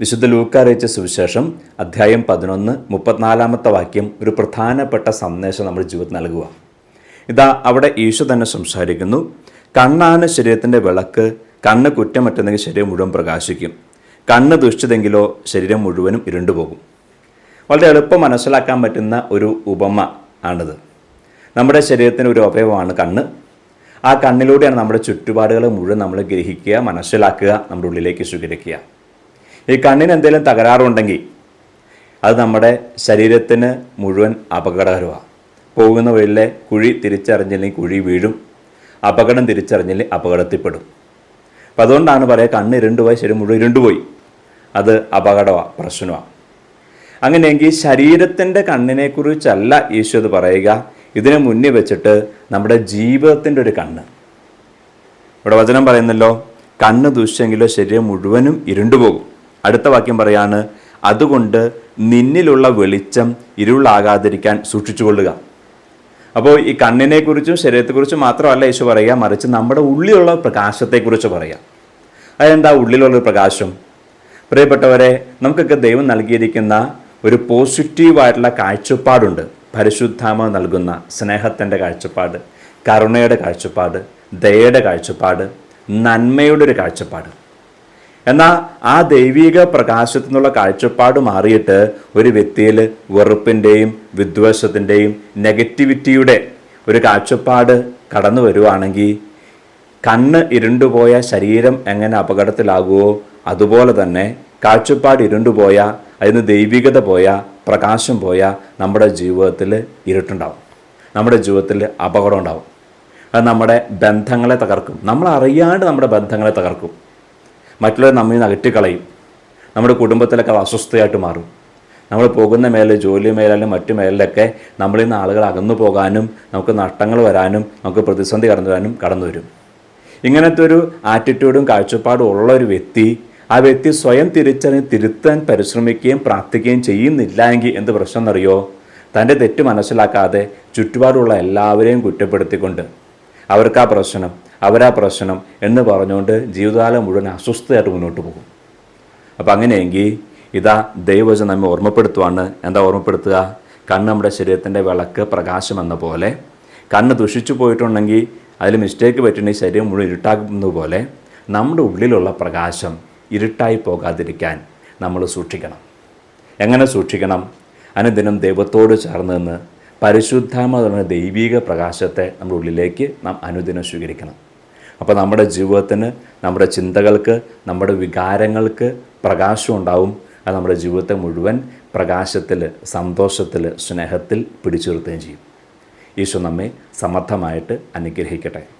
വിശുദ്ധ ലൂക്കാരയച്ച സുവിശേഷം അധ്യായം പതിനൊന്ന് മുപ്പത്തിനാലാമത്തെ വാക്യം ഒരു പ്രധാനപ്പെട്ട സന്ദേശം നമ്മുടെ ജീവിതത്തിൽ നൽകുക. ഇതാ അവിടെ ഈശോ തന്നെ സംസാരിക്കുന്നു കണ്ണാണ് ശരീരത്തിന്റെ വിളക്ക് കണ്ണ് കുറ്റമറ്റെന്നെങ്കിൽ ശരീരം മുഴുവൻ പ്രകാശിക്കും. കണ്ണ് ദുഷിച്ചതെങ്കിലോ ശരീരം മുഴുവനും ഇരുണ്ടുപോകും വളരെ എളുപ്പം മനസ്സിലാക്കാൻ പറ്റുന്ന ഒരു ഉപമ ആണിത്. നമ്മുടെ ശരീരത്തിന് ഒരു അവയവമാണ് കണ്ണ്. ആ കണ്ണിലൂടെയാണ് നമ്മുടെ ചുറ്റുപാടുകൾ മുഴുവൻ നമ്മൾ ഗ്രഹിക്കുക മനസ്സിലാക്കുക നമ്മുടെ ഉള്ളിലേക്ക് സ്വീകരിക്കുക. ഈ കണ്ണിന് എന്തെങ്കിലും തകരാറുണ്ടെങ്കിൽ അത് നമ്മുടെ ശരീരത്തിന് മുഴുവൻ അപകടകരമാണ്. പോകുന്ന വഴിയിലെ കുഴി തിരിച്ചറിഞ്ഞില്ലെങ്കിൽ കുഴി വീഴും. അപകടം തിരിച്ചറിഞ്ഞില്ലെങ്കിൽ അപകടത്തിൽപ്പെടും. അപ്പം അതുകൊണ്ടാണ് പറയുക കണ്ണ് ഇരുണ്ടുപോയി ശരീരം മുഴുവൻ ഇരുണ്ടുപോയി അത് അപകടമാണ് പ്രശ്നമാണ്. അങ്ങനെയെങ്കിൽ ശരീരത്തിന്റെ കണ്ണിനെക്കുറിച്ചല്ല ഈശോ ഇത് പറയുക. ഇതിനെ മുന്നിൽ വെച്ചിട്ട് നമ്മുടെ ജീവിതത്തിന്റെ ഒരു കണ്ണ്. ഇവിടെ വചനം പറയുന്നല്ലോ കണ്ണ് ദുഷ്യെങ്കിലോ ശരീരം മുഴുവനും ഇരുണ്ടുപോകും അടുത്ത വാക്യം പറയാണ് അതുകൊണ്ട് നിന്നിലുള്ള വെളിച്ചം ഇരുളാകാതിരിക്കാൻ സൂക്ഷിച്ചുകൊള്ളുക. അപ്പോൾ ഈ കണ്ണിനെക്കുറിച്ചും ശരീരത്തെക്കുറിച്ചും മാത്രമല്ല യേശു പറയുക മറിച്ച് നമ്മുടെ ഉള്ളിലുള്ള പ്രകാശത്തെക്കുറിച്ച് പറയാം അതെന്താ ഉള്ളിലുള്ള പ്രകാശം? പ്രിയപ്പെട്ടവരെ നമുക്കൊക്കെ ദൈവം നൽകിയിരിക്കുന്ന ഒരു പോസിറ്റീവായിട്ടുള്ള കാഴ്ചപ്പാടുണ്ട്. പരിശുദ്ധാമ നൽകുന്ന സ്നേഹത്തിന്റെ കാഴ്ചപ്പാട് കരുണയുടെ കാഴ്ചപ്പാട് ദയയുടെ കാഴ്ചപ്പാട് നന്മയുടെ ഒരു കാഴ്ചപ്പാട്. എന്നാൽ ആ ദൈവിക പ്രകാശത്തു നിന്നുള്ള കാഴ്ചപ്പാട് മാറിയിട്ട് ഒരു വ്യക്തിയിൽ വെറുപ്പിന്റെയും വിദ്വേഷത്തിന്റെയും നെഗറ്റിവിറ്റിയുടെ ഒരു കാഴ്ചപ്പാട് കടന്നു വരുവാണെങ്കിൽ കണ്ണ് ഇരുണ്ടുപോയ ശരീരം എങ്ങനെ അപകടത്തിലാകുമോ അതുപോലെ തന്നെ കാഴ്ചപ്പാട് ഇരുണ്ടുപോയ അതിന് ദൈവികത പോയ പ്രകാശം പോയ നമ്മുടെ ജീവിതത്തിൽ ഇരുട്ടുണ്ടാവും. നമ്മുടെ ജീവിതത്തിൽ അപകടം ഉണ്ടാവും. അത് നമ്മുടെ ബന്ധങ്ങളെ തകർക്കും. നമ്മൾ അറിയാണ്ട് നമ്മുടെ ബന്ധങ്ങളെ തകർക്കും. മറ്റുള്ളവർ നമ്മിൽ നിന്ന് അകറ്റിക്കളയും. നമ്മുടെ കുടുംബത്തിലൊക്കെ അസ്വസ്ഥയായിട്ട് മാറും. നമ്മൾ പോകുന്ന മേലെ ജോലി മേലാലും മറ്റു മേലിലൊക്കെ നമ്മളിൽ നിന്ന് ആളുകൾ അകന്നു പോകാനും നമുക്ക് നഷ്ടങ്ങൾ വരാനും നമുക്ക് പ്രതിസന്ധി കടന്നു വരാനും കടന്നു വരും. ഇങ്ങനത്തെ ഒരു ആറ്റിറ്റ്യൂഡും കാഴ്ചപ്പാടും ഉള്ള ഒരു വ്യക്തി ആ വ്യക്തി സ്വയം തിരിച്ചറിഞ്ഞ് തിരുത്താൻ പരിശ്രമിക്കുകയും പ്രാർത്ഥിക്കുകയും ചെയ്യുന്നില്ല എങ്കിൽ എന്ത് പ്രശ്നം എന്നറിയോ തന്റെ തെറ്റ് മനസ്സിലാക്കാതെ ചുറ്റുപാടുള്ള എല്ലാവരെയും കുറ്റപ്പെടുത്തിക്കൊണ്ട് അവർക്കാ പ്രശ്നം അവരാ പ്രശ്നം എന്ന് പറഞ്ഞുകൊണ്ട് ജീവിതകാലം മുഴുവൻ അസ്വസ്ഥയായിട്ട് മുന്നോട്ട് പോകും. അപ്പം അങ്ങനെയെങ്കിൽ ഇതാ ദൈവവചനം നമ്മെ ഓർമ്മപ്പെടുത്തുവാണ്. എന്താ ഓർമ്മപ്പെടുത്തുക? കണ്ണ് നമ്മുടെ ശരീരത്തിന്റെ വിളക്ക് പ്രകാശം എന്ന പോലെ. കണ്ണ് ദുഷിച്ചു പോയിട്ടുണ്ടെങ്കിൽ അതിൽ മിസ്റ്റേക്ക് പറ്റുണ്ടെങ്കിൽ ശരീരം മുഴുവൻ ഇരുട്ടാകുന്ന പോലെ നമ്മുടെ ഉള്ളിലുള്ള പ്രകാശം ഇരുട്ടായി പോകാതിരിക്കാൻ നമ്മൾ സൂക്ഷിക്കണം. എങ്ങനെ സൂക്ഷിക്കണം? അനുദിനം ദൈവത്തോട് ചേർന്ന് നിന്ന് പരിശുദ്ധാമ ദൈവിക പ്രകാശത്തെ നമ്മുടെ ഉള്ളിലേക്ക് നാം അനുദിനം സ്വീകരിക്കണം. അപ്പോൾ നമ്മുടെ ജീവിതത്തിന് നമ്മുടെ ചിന്തകൾക്ക് നമ്മുടെ വികാരങ്ങൾക്ക് പ്രകാശം ഉണ്ടാവും. അത് നമ്മുടെ ജീവിതത്തെ മുഴുവൻ പ്രകാശത്തിൽ സന്തോഷത്തിൽ സ്നേഹത്തിൽ പിടിച്ചു നിർത്തുകയും ചെയ്യും. ഈശോ നമ്മെ സമർത്ഥമായിട്ട് അനുഗ്രഹിക്കട്ടെ.